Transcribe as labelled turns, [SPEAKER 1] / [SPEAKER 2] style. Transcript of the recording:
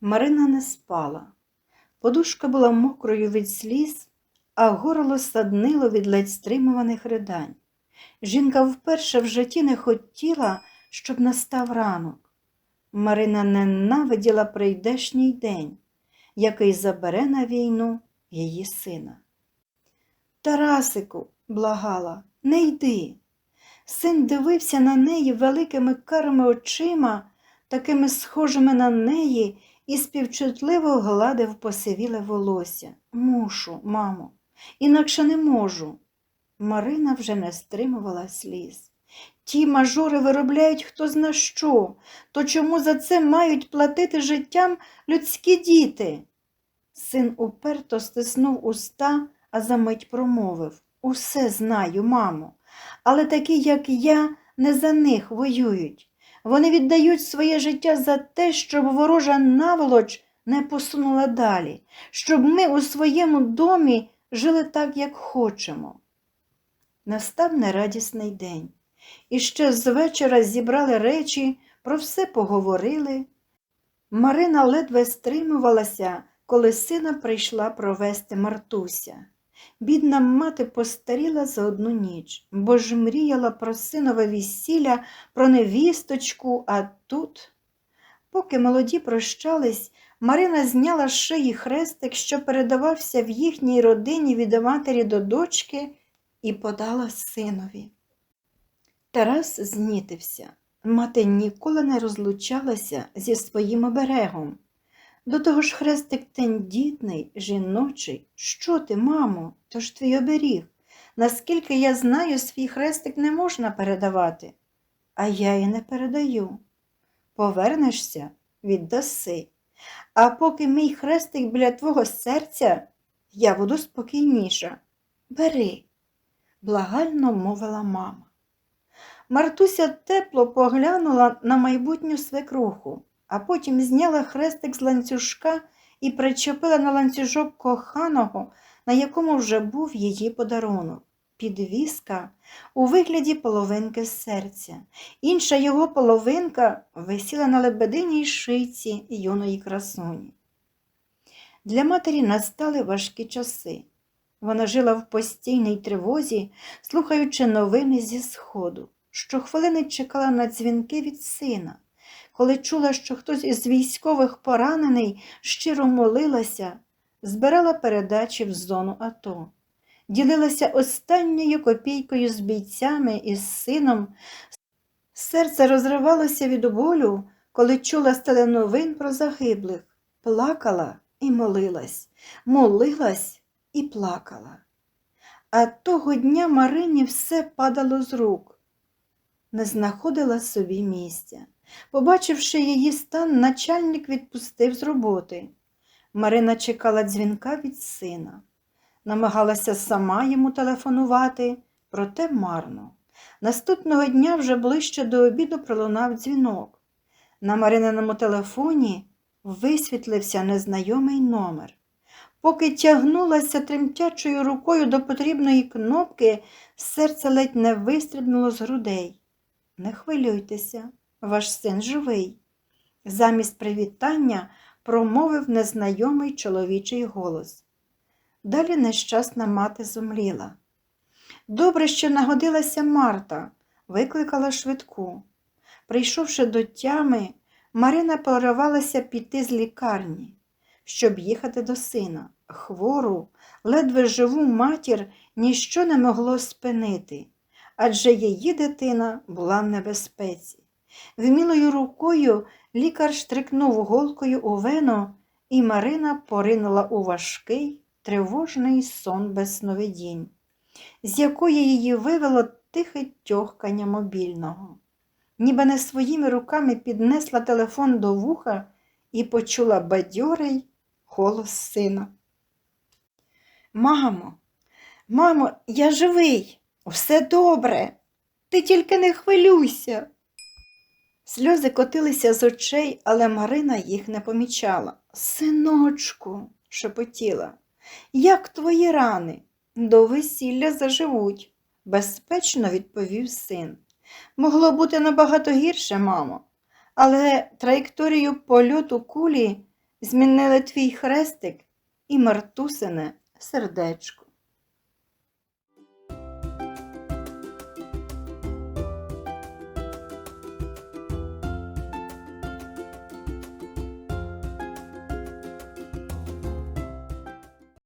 [SPEAKER 1] Марина не спала. Подушка була мокрою від сліз, а горло саднило від ледь стримуваних ридань. Жінка вперше в житті не хотіла, щоб настав ранок. Марина ненавиділа прийдешній день, який забере на війну її сина. Тарасику, благала, не йди. Син дивився на неї великими карими очима, такими схожими на неї, і співчутливо гладив посивіле волосся. Мушу, мамо, інакше не можу. Марина вже не стримувала сліз. Ті мажори виробляють хто зна що, то чому за це мають платити життям людські діти? Син уперто стиснув уста, а за мить промовив Усе знаю, мамо, але такі, як я, не за них воюють. Вони віддають своє життя за те, щоб ворожа наволоч не посунула далі, щоб ми у своєму домі жили так, як хочемо. Настав нерадісний день. І ще з вечора зібрали речі, про все поговорили. Марина ледве стримувалася, коли сина прийшла провести Мартуся. Бідна мати постаріла за одну ніч, бо ж мріяла про синове весілля, про невісточку, а тут. Поки молоді прощались, Марина зняла з шиї хрестик, що передавався в їхній родині від матері до дочки, і подала синові. Тарас знітився. Мати ніколи не розлучалася зі своїм оберегом. До того ж хрестик тендітний, жіночий. Що ти, мамо, то ж твій оберіг. Наскільки я знаю, свій хрестик не можна передавати, а я і не передаю. Повернешся, віддаси. А поки мій хрестик біля твого серця, я буду спокійніша. Бери, благально мовила мама. Мартуся тепло поглянула на майбутню свекруху, а потім зняла хрестик з ланцюжка і причепила на ланцюжок коханого, на якому вже був її подарунок. Підвіска у вигляді половинки серця. Інша його половинка висіла на лебединій шийці юної красуні. Для матері настали важкі часи. Вона жила в постійній тривозі, слухаючи новини зі сходу. Щохвилини чекала на дзвінки від сина. Коли чула, що хтось із військових поранений, щиро молилася, збирала передачі в зону АТО, ділилася останньою копійкою з бійцями і з сином. Серце розривалося від болю, коли чула стеле новин про загиблих, плакала і молилась, молилась і плакала. А того дня Марині все падало з рук не знаходила собі місця. Побачивши її стан, начальник відпустив з роботи. Марина чекала дзвінка від сина. Намагалася сама йому телефонувати, проте марно. Наступного дня вже ближче до обіду пролунав дзвінок. На Марининому телефоні висвітлився незнайомий номер. Поки тягнулася тремтячою рукою до потрібної кнопки, серце ледь не вистрибнуло з грудей. Не хвилюйтеся, ваш син живий. Замість привітання промовив незнайомий чоловічий голос. Далі нещасна мати зумліла. Добре, що нагодилася Марта, викликала швидку. Прийшовши до тями, Марина поривалася піти з лікарні, щоб їхати до сина. Хвору, ледве живу матір ніщо не могло спинити адже її дитина була в небезпеці. Вмілою рукою лікар штрикнув голкою у вену, і Марина поринула у важкий, тривожний сон без сновидінь, з якої її вивело тихе тьохкання мобільного. Ніби не своїми руками піднесла телефон до вуха і почула бадьорий голос сина. Мамо, мамо, я живий. Все добре, ти тільки не хвилюйся. Сльози котилися з очей, але Марина їх не помічала. Синочку, шепотіла, як твої рани? До весілля заживуть, безпечно відповів син. Могло бути набагато гірше, мамо, але траєкторію польоту кулі змінили твій хрестик і Мартусине сердечко.